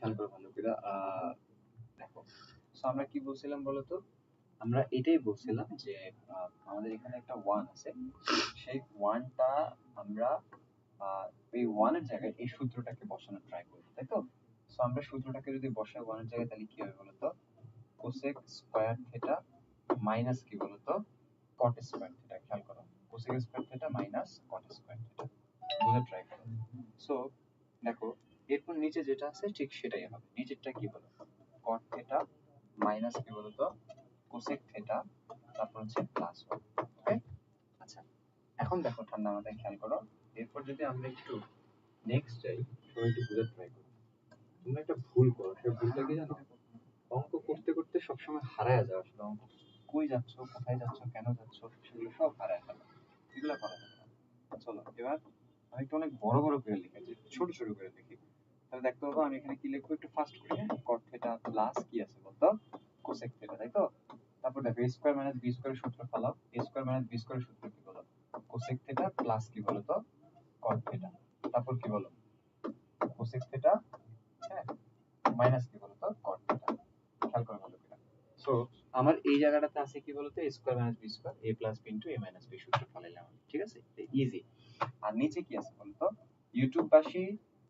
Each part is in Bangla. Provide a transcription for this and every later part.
খেয়াল করো ভালো করে দেখো সো আমরা কি বলছিলাম বলো তো আমরা এটাই বলছিলাম যে আমাদের এখানে একটা ওয়ান আছে। সেই ওয়ানটা আমরা এই ওয়ানের জায়গায় এই সূত্রটাকে বসানোর ট্রাই করব, তাই তো? সো আমরা সূত্রটাকে যদি বসাই ওয়ানের জায়গায়, তাহলে কি হবে বলো তো কোসেক স্কয়ার থিটা মাইনাস কি বলো তো কট স্কয়ার থিটা খেয়াল করো। Cosec square theta minus cot square theta বুঝে ট্রাই করো। সো নিচে যেটা আছে ঠিক সেটাই হবে। নিচেরটা কি বলো? কট থিটা মাইনাস কি বলো তো? কোসেক থিটা তারপর হচ্ছে প্লাস ওকে আচ্ছা এখন দেখো ঠান্ডা মাথায় খেয়াল করো। এরপর যদি আমরা একটু নেক্সট যাই সবাই একটু বুঝে ট্রাই করো। তোমরা একটা ভুল করো সে ভুলটা কি জানো? অঙ্ক করতে করতে সবসময় হারায় যাও আসলে অঙ্ক। কই যাচ্ছ, কোথায় যাচ্ছ, কেন যাচ্ছ, সেগুলো সব হারায় ফেলো এগুলো করা যাবে না। চলো, এবার আমি একটু অনেক বড় বড় করে লিখেছি ছোট ছোট করে লিখি। তাহলে দেখতে পাবো, আমি এখানে কি লিখব একটু ফাস্ট করে কট থিটা প্লাস কি আছে বলতো? কোসেক থিটা তাই তো? তারপর দেখো, a square minus b square সূত্র ফেলাও a square minus b square সূত্র কি বলো? কোসেক থিটা প্লাস কি বলো তো? কট থিটা তারপর কি বলো? কোসেক থিটা হ্যাঁ? মাইনাস কি বলো তো? কট থিটা খেয়াল করো ভালো করে। সো আমার এই জায়গাটাতে আছে কি বলতো a square minus b square a plus b into a minus b সূত্র ফেলাইলাম ঠিক আছে? ইজি আর নিচে কি আছে বলতো ইউটিউব বাসী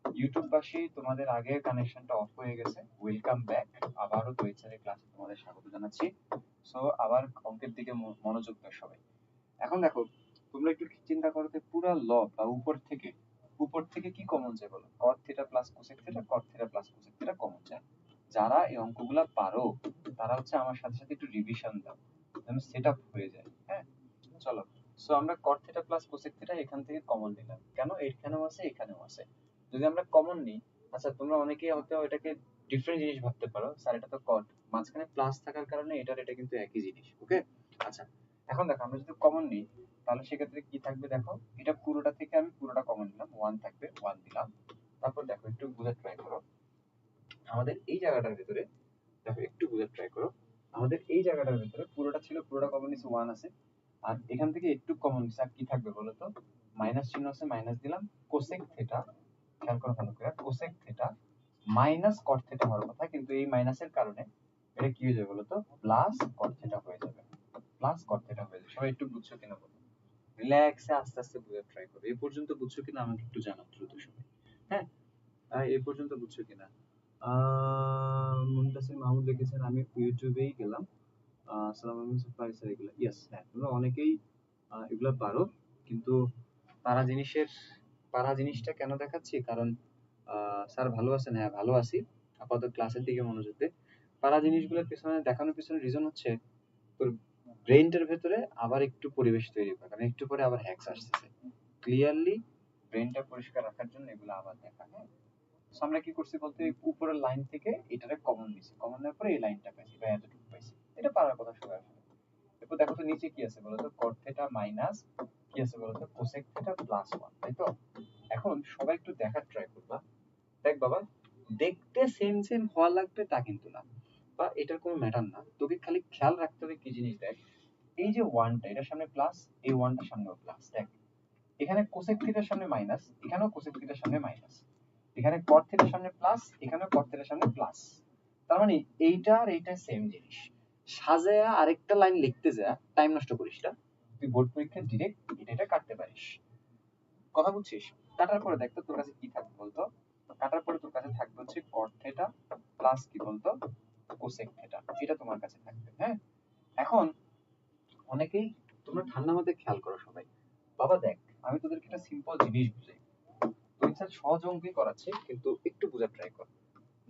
ইউটিউব বাসী তোমাদের আগের কানেকশনটা অফ হয়ে গেছে। ওয়েলকাম ব্যাক আবারও দৈচারের ক্লাসে তোমাদের স্বাগত জানাচ্ছি। সো আবার অঙ্কের দিকে মনোযোগ দাও সবাই। এখন দেখো, তোমরা একটু চিন্তা করো যে পুরা ল বা উপর থেকে উপর থেকে কি কমন যায় বলো? cot theta plus cosec theta cot theta plus cosec theta common যায়। যারা এই অঙ্কগুলা পারো, তারা হচ্ছে আমার সাথে সাথে একটু রিভিশন দাও, যেন সেট আপ হয়ে যায়। হ্যাঁ? চলো। সো আমরা cot theta plus cosec theta এখান থেকে কমন নিলাম। কেন? এখানেও আছে এখানেও আছে। যদি আমরা কমন নিই আচ্ছা তোমরা অনেকেই হয়তো এটাকে ডিফারেন্ট জিনিস ভাবতে পারো। স্যার, এটা তো কট মাঝখানে প্লাস থাকার কারণে এটার, এটা কিন্তু একই জিনিস ওকে আচ্ছা এখন দেখো, আমরা যদি কমন নিই, তাহলে সেক্ষেত্রে কি থাকবে দেখো? এটা পুরোটা থেকে আমি পুরোটা কমন নিলাম। ওয়ান থাকবে ওয়ান দিলাম। তারপর দেখো, একটু বুঝে ট্রাই করো। আমাদের এই জায়গাটার ভিতরে, দেখো, একটু বুঝে ট্রাই করো। আমাদের এই জায়গাটার ভিতরে পুরোটা ছিল, পুরোটা কমন নিচ্ছে ওয়ান আছে। আর এখান থেকে একটু কমন নিচ্ছে আর কি থাকবে বলো তো? মাইনাস চিহ্ন আছে মাইনাস দিলাম। কোসেক থিটা খেয়াল করো ভালো করে। Cosec theta minus cot theta হওয়ার কথা, কিন্তু এই মাইনাসের কারণে এটা কি হয়ে যাবে বলো তো? প্লাস কট থিটা হয়ে যাবে। প্লাস কট থিটা হয়ে যাবে। সবাই একটু বুঝছ কিনা বলো? রিল্যাক্সে আস্তে আস্তে বুঝে ট্রাই করো। এই পর্যন্ত বুঝছ কিনা আমাকে একটু জানাও দ্রুত সবাই। হ্যাঁ? এই পর্যন্ত বুঝছ কিনা? মুনতাসির মাহমুদ লিখেছেন আমি ইউটিউবেই গেলাম। আসসালামু আলাইকুম স্যার এগুলো। ইয়েস হ্যাঁ তোমরা অনেকেই এগুলো পারো, কিন্তু তারা জিনিসের পারা জিনিসটা কেন দেখাচ্ছি? কারণ স্যার ভালো আছেন? হ্যাঁ ভালো আছি। আপাতত ক্লাসের দিকে মনোযোগ দে পারা জিনিসগুলোর পেছনে, দেখানোর পেছনে রিজন হচ্ছে, তোর ব্রেনটার ভেতরে আবার একটু পরিবেশ তৈরি করা। কারণ একটু পরে আবার হ্যাকস আসতেছে। ক্লিয়ারলি ব্রেনটা পরিষ্কার রাখার জন্য এগুলো আবার দেখা হ্যাঁ? আমরা কি করছি বলতে উপরের লাইন থেকে এটারে কমন নিছি। কমন নেওয়ার পরে এই লাইনটা পাইছি, বা এতটুকু পাইছি। এটা পারার কথা সবাই আসলে এরপর দেখো তো নিচে কি আছে বলতো? cot থিটা মাইনাস কি আছে বলতো? cosec থিটা প্লাস 1 তাই তো? এখন সবাই একটু দেখার ট্রাই করবা দেখ বাবা, দেখতে সেম সেম হওয়া লাগবে তা কিন্তু না। বা এটার কোনো ম্যাটার না। তোকে খালি খেয়াল রাখতে হবে কি জিনিস দেখ। এই যে ওয়ানটা এটার সামনে প্লাস এই ওয়ানটার সামনেও প্লাস দেখ। এখানে কোসেক থিটার সামনে মাইনাস এখানেও কোসেক থিটার সামনে মাইনাস এখানে কট থিটার সামনে প্লাস এখানেও কট থিটার সামনে প্লাস তার মানে এইটা আর এইটা সেম জিনিস। সাজায়া আরেকটা লাইন লিখতে যা টাইম নষ্ট করিস না। তুই বোর্ড পরীক্ষায় ডিরেক্ট এটা কাটতে পারিস। কথা বুঝছিস কাটার পরে দেখ তো তোর কাছে কি থাকবে বলতো? কাটার পরে তোর কাছে থাকবে হচ্ছে কট থিটা প্লাস কি বলতো? কোসেক থিটা এটা তোমার কাছে থাকবে হ্যাঁ? এখন অনেকেই, তোমরা ঠান্ডা মাথায় খেয়াল করো সবাই। বাবা দেখ, আমি তোদেরকে একটা সিম্পল জিনিস বুঝাই। তুই স্যার সহজ অঙ্কই করাচ্ছি, কিন্তু একটু বোঝার ট্রাই কর।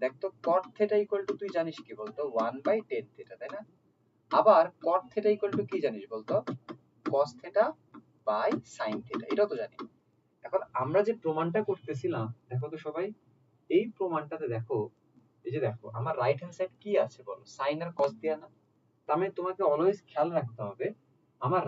দেখ তো cot থিটা ইকুয়াল টু তুই জানিস কি বলতো? 1 বাই 10 থিটা তাই না? আবার cot থিটা ইকুয়াল টু কি জানিস বলতো? cos theta by sin theta এটাও তো জানি। এখন আমরা যে প্রমাণটা করতেছিলাম, দেখো তো সবাই, এই প্রমাণটাতে দেখো, এই যে দেখো, আমার রাইট হ্যান্ড সাইড কি আছে বলো? sin আর cos দেয়া না। তার মানে তোমাকে অলওয়েজ খেয়াল রাখতে হবে, আমার